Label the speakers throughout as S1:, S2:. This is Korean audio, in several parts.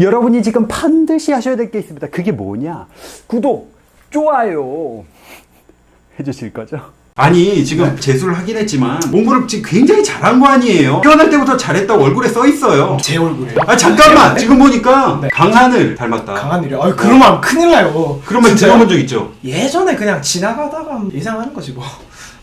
S1: 여러분이 지금 반드시 하셔야 될 게 있습니다. 그게 뭐냐? 구독, 좋아요 해주실 거죠?
S2: 아니 지금 재수를 하긴 했지만 공부를 지금 굉장히 잘한 거 아니에요 태어날 때부터 잘했다고 얼굴에 써 있어요
S3: 제 얼굴이에요.
S2: 아 잠깐만 지금 보니까
S3: 네.
S2: 강하늘 닮았다
S3: 강한 일이요. 아유 그러면 큰일 나요.
S2: 그러면
S3: 진짜요?
S2: 들어본 적 있죠?
S3: 예전에 그냥 지나가다가 예상하는 거지 뭐.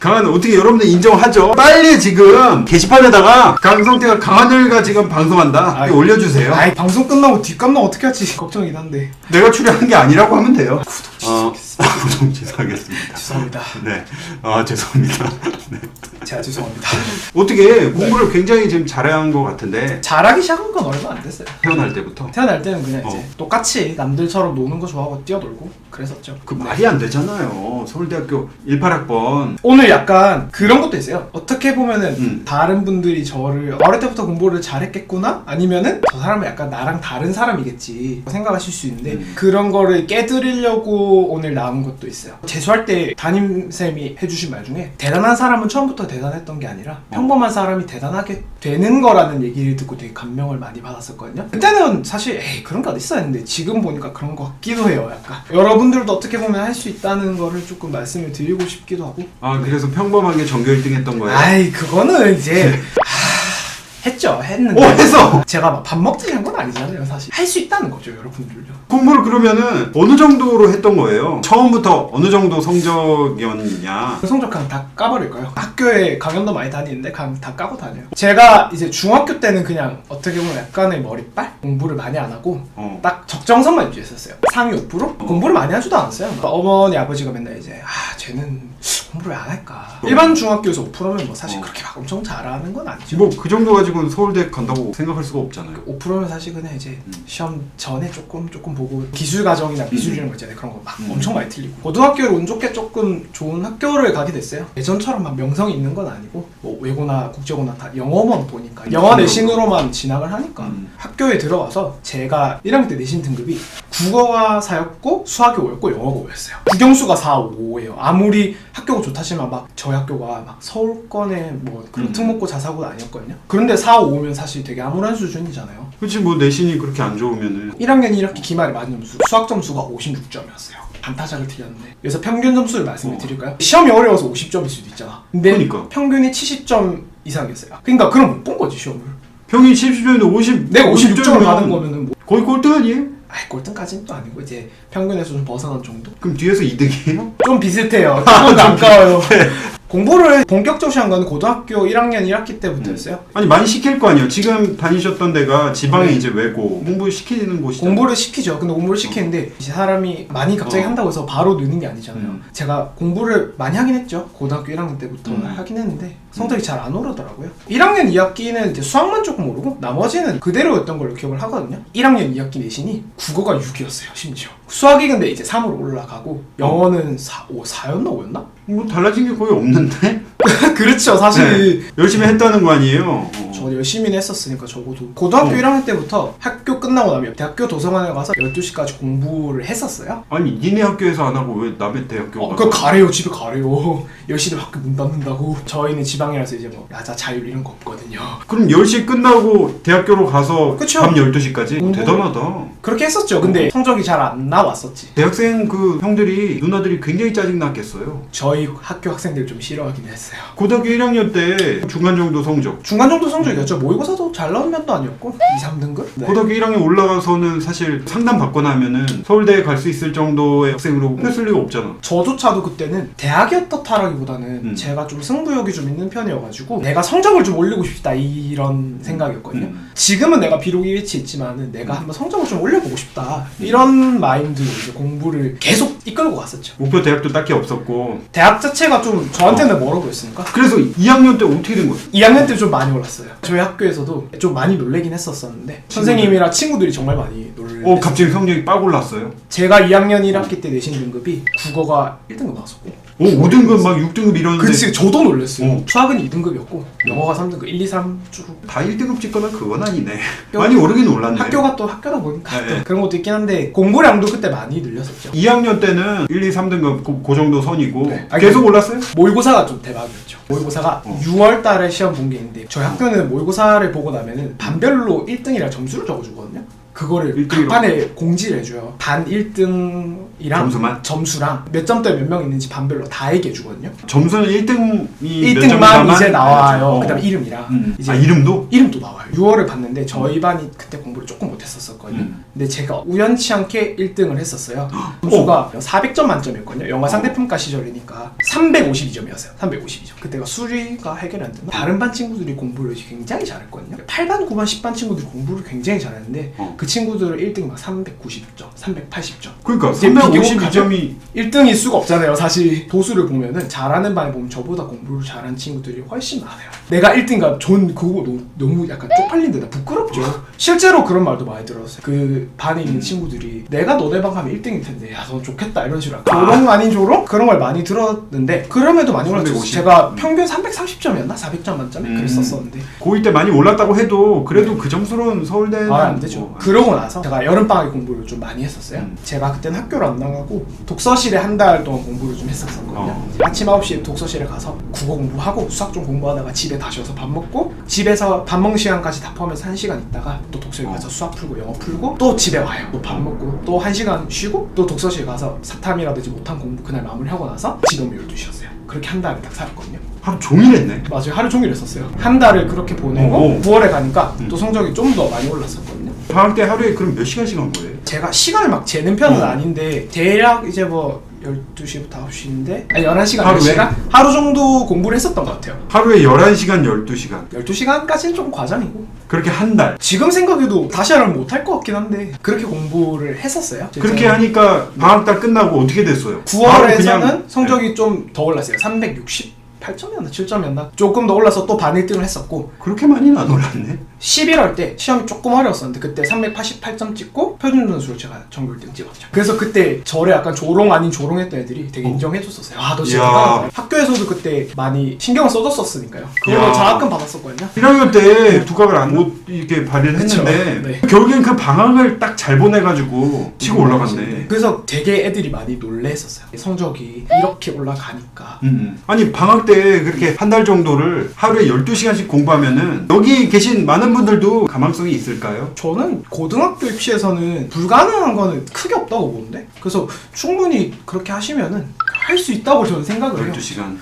S2: 강하늘 어떻게 여러분들 인정하죠? 빨리 지금 게시판에다가 강성태가 강하늘과 지금 방송한다
S3: 아이.
S2: 이거 올려주세요
S3: 아이 방송 끝나고 뒷감나 어떻게 할지 걱정이긴 한데.
S2: 내가 출연한 게 아니라고 하면 돼요 어, 구독 취소하겠습니다
S3: 죄송합니다.
S2: 네, 아 죄송합니다 네.
S3: 제가 죄송합니다.
S2: 어떻게 공부를 굉장히 지금 잘한 것 같은데
S3: 잘하기 시작한 건 얼마 안 됐어요.
S2: 태어날 때부터
S3: 태어날 때는 그냥 이제
S2: 어.
S3: 똑같이 남들처럼 노는 거 좋아하고 뛰어놀고 그랬었죠.
S2: 그
S3: 네.
S2: 말이 안 되잖아요. 서울대학교 18학번.
S3: 오늘 약간 그런 것도 있어요. 어떻게 보면은
S2: 음.
S3: 다른 분들이 저를 어릴 때부터 공부를 잘했겠구나? 아니면은 저 사람은 약간 나랑 다른 사람이겠지 생각하실 수 있는데
S2: 음.
S3: 그런 거를 깨드리려고 오늘 나온 것도 있어요. 재수할 때 담임쌤이 해주신 말 중에 대단한 사람은 처음부터 대단했던 게 아니라 평범한 사람이 대단하게 되는 거라는 얘기를 듣고 되게 감명을 많이 받았었거든요. 그때는 사실 에이 그런 게 어딨어 했는데 지금 보니까 그런 것 같기도 해요. 약간 여러분 들도 어떻게 보면 할 수 있다는 거를 조금 말씀을 드리고 싶기도 하고
S2: 아, 그래서 평범하게 전교 1등 했던 거예요.
S3: 아이 그거는 이제 하, 했죠 했는데
S2: 오, 했어!
S3: 제가 막 밥 먹듯이 한건 아니잖아요 사실 할 수 있다는 거죠 여러분들도
S2: 공부를 그러면은 어느 정도로 했던 거예요? 처음부터 어느 정도 성적이었냐?
S3: 성적 그냥 다 까버릴까요? 학교에 강연도 많이 다니는데 그냥 다 까고 다녀요 제가 이제 중학교 때는 그냥 어떻게 보면 약간의 머리빨? 공부를 많이 안 하고
S2: 어.
S3: 딱 적정선만 유지했었어요 상위 5% 공부를 많이 하지도 않았어요 어머니 아버지가 맨날 이제 아 쟤는 공부를 안 할까? 일반 중학교에서 5%면 뭐 사실
S2: 어.
S3: 그렇게 막 엄청 잘하는 건 아니죠.
S2: 뭐 그 정도 가지고는 서울대 간다고 생각할 수가 없잖아요.
S3: 5%면 사실 그냥 이제
S2: 음.
S3: 시험 전에 조금 조금 보고 기술 과정이나 미술 이런 거 있잖아요. 그런 거 막
S2: 음.
S3: 엄청 많이 틀리고. 고등학교를 운 좋게 조금 좋은 학교를 가게 됐어요. 예전처럼 막 명성이 있는 건 아니고 뭐 외고나 국제고나 다 영어만 보니까 영어 내신으로만 진학을 하니까
S2: 음.
S3: 학교에 들어가서 제가 1학년 때 내신 등급이 국어가 4였고 수학이 5였고 영어가 5였어요. 국영수가 4, 5예요. 아무리 학교 가 좋다지만 막 저희 학교가 막 서울권에 뭐 그런
S2: 음.
S3: 특목고 자사고는 아니었거든요 그런데 4, 5면 사실 되게 아무런 수준이잖아요
S2: 그렇지 뭐 내신이 그렇게 안 좋으면은
S3: 1학년 1학기 기말에 맞은 점수 수학 점수가 56점이었어요 반타작을 틀렸는데 그래서 평균 점수를 말씀을
S2: 어.
S3: 드릴까요? 시험이 어려워서 50점일 수도 있잖아 근데
S2: 그러니까.
S3: 평균이 70점 이상이었어요 그러니까 그럼 못 본 거지 시험을
S2: 평균 70점인데 50
S3: 내가 56점을
S2: 50점이면
S3: 받은 거면은 뭐
S2: 거의 꼴등 아니에요?
S3: 아이 꼴등까지는 또 아니고 이제 평균에서 좀 벗어난 정도?
S2: 그럼 뒤에서 2등이에요?
S3: 좀 비슷해요 조금 가까워요 공부를 본격적으로 시작한 건 고등학교 1학년 1학기 때부터였어요
S2: 아니 많이 시킬 거 아니에요. 지금 다니셨던 데가 지방에
S3: 네.
S2: 이제 외고 공부 시키는 곳이죠.
S3: 공부를 시키죠. 근데 공부를 시키는데 이제 사람이 많이 갑자기
S2: 어.
S3: 한다고 해서 바로 느는 게 아니잖아요.
S2: 음.
S3: 제가 공부를 많이 하긴 했죠. 고등학교 1학년 때부터
S2: 음.
S3: 하긴 했는데 성적이 잘 안 오르더라고요. 1학년 2학기는 이제 수학만 조금 오르고 나머지는 그대로였던 걸로 기억을 하거든요. 1학년 2학기 내신이 국어가 6이었어요. 심지어. 수학이 근데 이제 3으로 올라가고 영어는 4, 5, 4였나 5였나?
S2: 뭐 달라진 게 거의 없는데
S3: 그렇죠. 사실
S2: 열심히 했다는 거 아니에요. 어.
S3: 저 열심히는 했었으니까 적어도 고등학교
S2: 어.
S3: 1학년 때부터 학교 끝나고 나면 대학교 도서관에 가서 12시까지 공부를 했었어요.
S2: 아니 니네 학교에서 안 하고 왜 남의 대학교
S3: 어,
S2: 가서?
S3: 그 가래요 집에 가래요 10시 되면 학교 문 닫는다고 저희는 지방이라서 이제 뭐 야자 자율 이런 거 없거든요
S2: 그럼 10시 끝나고 대학교로 가서
S3: 그쵸.
S2: 밤 12시까지
S3: 공부-
S2: 대단하다.
S3: 그렇게 했었죠 근데 성적이 잘 안 나왔었지
S2: 대학생 그 형들이 누나들이 굉장히 짜증 났겠어요.
S3: 저희 학교 학생들 좀 싫어하긴 했어요
S2: 고등학교 1학년 때 중간 정도 성적.
S3: 중간 정도 성적 이었죠 모의고사도 잘 나온 면도 아니었고 2, 3등급? 네.
S2: 고등학교 1학년 올라가서는 사실 상담 받거나 하면은 서울대에 갈 수 있을 정도의 학생으로 했을 리가 없잖아.
S3: 저조차도 그때는 대학이었다라기보다는
S2: 음.
S3: 제가 좀 승부욕이 좀 있는 편이어가지고 내가 성적을 좀 올리고 싶다 이런 생각이었거든요
S2: 음.
S3: 지금은 내가 비록 이 위치에 있지만은 내가 한번 성적을 좀 올려보고 싶다 이런 마인드로 이제 공부를 계속 이끌고 갔었죠
S2: 목표 대학도 딱히 없었고
S3: 대학 자체가 좀 저한테는 멀어 보였으니까
S2: 그래서 2학년 때 어떻게 된 거야?
S3: 2학년 때 좀 많이 올랐어요 저희 학교에서도 좀 많이 놀래긴 했었었는데 선생님이랑 친구들이 정말 많이 놀래
S2: 어 갑자기 성적이 빡 올랐어요.
S3: 제가 2학년 1학기 때 내신 등급이 국어가 1등급 나왔었고
S2: 오 5등급 막 6등급 이러는데
S3: 그치 저도 놀랬어요
S2: 어.
S3: 수학은 2등급이었고 영어가 3등급 1, 2, 3쭉
S2: 다 1등급 찍거나 그건 아니네. 많이 오르긴 올랐네.
S3: 학교가 또 학교다 보니까
S2: 네,
S3: 또
S2: 네.
S3: 그런 것도 있긴 한데 공부량도 그때 많이 늘렸었죠
S2: 2학년 때는 1, 2, 3등급 그, 그 정도 선이고
S3: 네. 아니,
S2: 계속 올랐어요?
S3: 모의고사가 좀 대박이었죠 모의고사가
S2: 어.
S3: 6월 달에 시험 본 게 있는데 저희 학교는 모의고사를 보고 나면은 반별로 1등이랑 점수를 적어주거든요 그거를. 간판에 공지를 해줘요. 반 1등이랑
S2: 점수만?
S3: 점수랑 몇 점대 몇 명 있는지 반별로 다 얘기해 주거든요.
S2: 점수는 1등이
S3: 1등만 이제 나와요. 그다음에 이름이랑
S2: 음.
S3: 이제
S2: 아 이름도?
S3: 이름도 나와요. 6월을 봤는데 저희 반이 그때 공부를 조금 못했었거든요.
S2: 음.
S3: 근데 제가 우연치 않게 1등을 했었어요. 점수가 400점 만점이었거든요. 영화 상대평가 시절이니까 352점이었어요. 352점. 그때가 수리가 해결이 안 되나? 다른 반 친구들이 공부를 굉장히 잘했거든요. 8반, 9반, 10반 친구들이 공부를 굉장히 잘했는데
S2: 어.
S3: 그 친구들은 1등 막 390점, 380점.
S2: 그러니까
S3: 이제 비교하죠?
S2: 352점이
S3: 1등일 수가 없잖아요. 사실 도수를 보면은 잘하는 반에 보면 저보다 공부를 잘한 친구들이 훨씬 많아요. 내가 1등가 전 그거 너무, 너무 약간 쪽팔린 데다 부끄럽죠. 실제로 그런 말도 많이 들었어요. 그 반에 있는 친구들이 내가 너네 반 가면 1등일 텐데 야너 좋겠다 이런 식으로 조롱 아닌 조롱 그런 걸 많이 들었는데 그럼에도 많이 올랐죠.
S2: 350.
S3: 제가
S2: 음.
S3: 평균 330점이었나 400점 만점에
S2: 음.
S3: 그랬었었는데
S2: 고2 때 많이 올랐다고 해도 그래도 그 점수로는 서울대는
S3: 아, 안 되죠.
S2: 뭐-
S3: 그러고 나서 제가 여름방학에 공부를 좀 많이 했었어요.
S2: 음.
S3: 제가 그때는 학교를 안 나가고 독서실에 한 달 동안 공부를 좀 했었거든요.
S2: 어.
S3: 아침 9시에 독서실에 가서 국어 공부하고 수학 좀 공부하다가 집에 다시 와서 밥 먹고 집에서 밥 먹는 시간까지 다 포함해서 1시간 있다가 또 독서실
S2: 어.
S3: 가서 수학 풀고 영어 풀고 또 집에 와요. 또 밥 먹고 또 1시간 쉬고 또 독서실 가서 사탐이라든지 못한 공부 그날 마무리하고 나서 오면 12시였어요. 그렇게 한 달을 딱 살았거든요.
S2: 하루 종일 했네.
S3: 맞아요. 하루 종일 했었어요. 한 달을 그렇게 보내고
S2: 오.
S3: 9월에 가니까
S2: 음.
S3: 또 성적이 좀 더 많이 올랐었거든요.
S2: 방학 때 하루에 그럼 몇 시간씩 한 거예요?
S3: 제가 시간을 막 재는 편은
S2: 어.
S3: 아닌데 대략 이제 뭐 12시부터 9시인데 아니 11시간
S2: 하루에?
S3: 10시간? 하루 정도 공부를 했었던 것 같아요
S2: 하루에 11시간, 12시간.
S3: 12시간까지는 좀 과장이고
S2: 그렇게 한 달.
S3: 지금 생각해도 다시 하려면 못할 것 같긴 한데 그렇게 공부를 했었어요
S2: 그렇게 하니까 방학 달 끝나고 어떻게 됐어요? 바로
S3: 9월에서는
S2: 그냥- 네.
S3: 성적이 좀 더 올랐어요 368점이었나 7점이었나 조금 더 올라서 또 반 1등을 했었고
S2: 그렇게 많이는 안 올랐네.
S3: 11월 때 시험이 조금 어려웠었는데 그때 388점 찍고 표준 점수로 제가 전교 1등 찍었죠. 그래서 그때 저를 약간 조롱 아닌 조롱했던 애들이 되게
S2: 어.
S3: 인정해줬었어요. 아너 진짜
S2: 이야.
S3: 대단하다. 학교에서도 그때 많이 신경을 써줬었으니까요.
S2: 이야.
S3: 장학금 받았었거든요.
S2: 1학년 때 두각을 안 못 이렇게 발휘를 했는데.
S3: 네.
S2: 결국엔 그 방학을 딱 잘 보내가지고 치고 올라갔네.
S3: 그래서 되게 애들이 많이 놀래했었어요. 성적이 이렇게 올라가니까.
S2: 음. 아니 방학 때 그렇게 한 달 정도를 하루에 12시간씩 공부하면은 여기 계신 많은 분들도 가망성이 있을까요?
S3: 저는 고등학교 입시에서는 불가능한 거는 크게 없다고 보는데 그래서 충분히 그렇게 하시면은 할 수 있다고 저는 생각을 해요.
S2: 12시간.